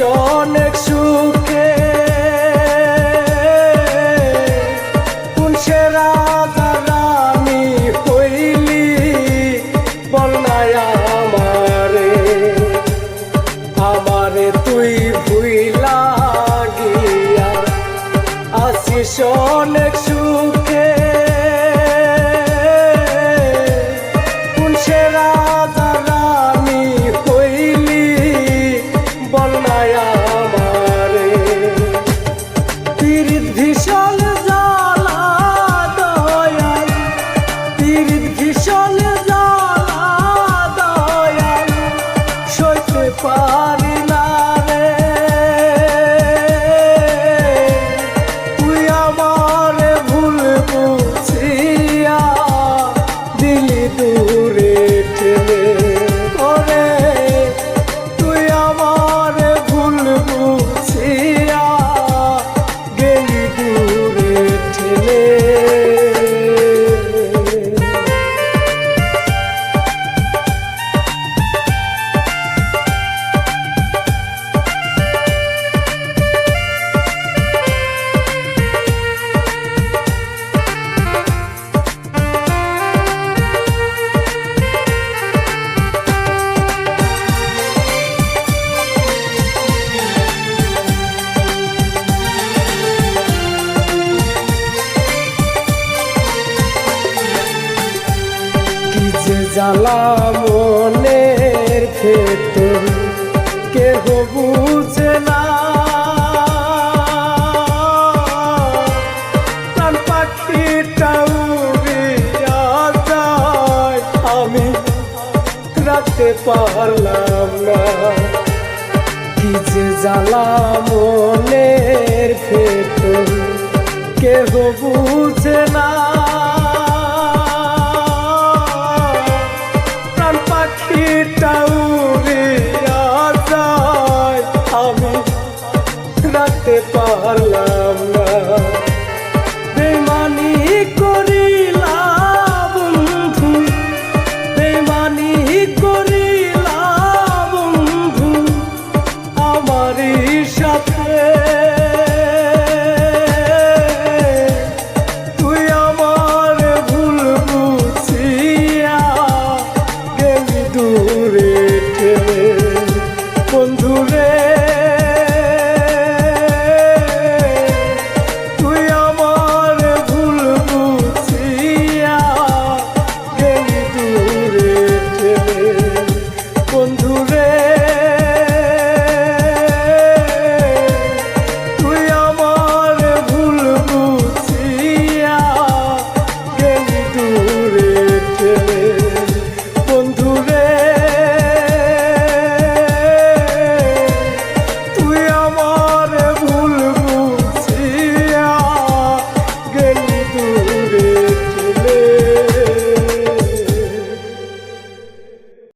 অনেক সুখে। কোন সে রাধারামি হইলি? বন্যায় আমারে। আমারে তুই ভুইলা গিয়া। আসিস অনেক সুখে। মায়া জ্বালা মনের ভেতর কেহ বুঝে না? তার পাখিটা যায়, আমি রাখতে পারলাম না। কি যে জ্বালা মনের ভেতর কেহ বুঝে না? Allah'la